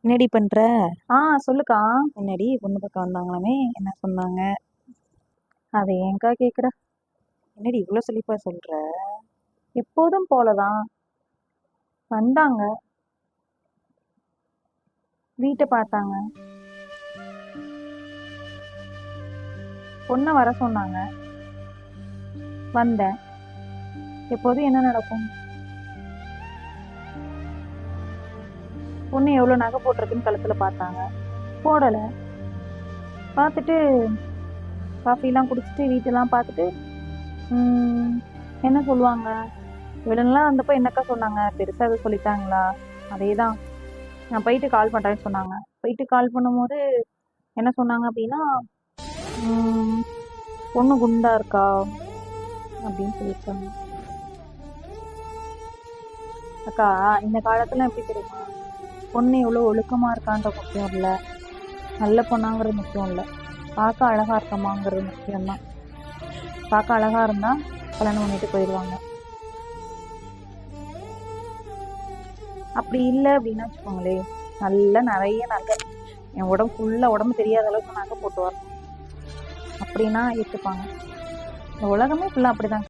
என்னடி பண்ற? ஆ சொல்லுக்கா. என்னடி பொண்ணு பக்கம் வந்தாங்களாமே? என்ன சொன்னாங்க? அதை ஏன்க்கா கேட்குற என்னடி இவ்வளோ செழிப்பா சொல்ற? எப்போதும் போலதான். வந்தாங்க. வீட்டை பார்த்தாங்க. பொண்ணை வர சொன்னாங்க. வந்தேன். எப்போதும் என்ன நடக்கும்? பொண்ணு எவ்வளோ நகை போட்டிருக்குன்னு கழுத்தில் பார்த்தாங்க. போடலை. பார்த்துட்டு காஃபிலாம் குடிச்சிட்டு வீட்டெல்லாம் பார்த்துட்டு என்ன சொல்லுவாங்க? இவ்வளோலாம் வந்தப்போ என்னக்கா சொன்னாங்க? பெருசாக எதுவும் சொல்லிட்டாங்களா? அதே தான் நான் போயிட்டு கால் பண்ணுறேன்னு சொன்னாங்க. போயிட்டு கால் பண்ணும்போது என்ன சொன்னாங்க அப்படின்னா பொண்ணு குண்டா இருக்கா? அப்படின்னு சொல்லியிருக்காங்க அக்கா இந்த காலத்துல எப்படி தெரியுமா? பொண்ணு எவ்வளோ ஒழுக்கமா இருக்கான்ற முக்கியம் இல்லை. நல்ல பொண்ணாங்கிறது முக்கியம் இல்லை. பார்க்க அழகா இருக்கமாங்கிறது முக்கியம்தான். பார்க்க அழகா இருந்தா கல்யாணம் பண்ணிட்டு போயிடுவாங்க. அப்படி இல்லை அப்படின்னா வச்சுக்கோங்களேன் நல்ல நிறைய நகை என் உடம்பு ஃபுல்லாக உடம்பு தெரியாத அளவுக்கு நகை போட்டு வரணும். அப்படின்னா ஏற்றுப்பாங்க இந்த உலகமே ஃபுல்லாக அப்படிதான்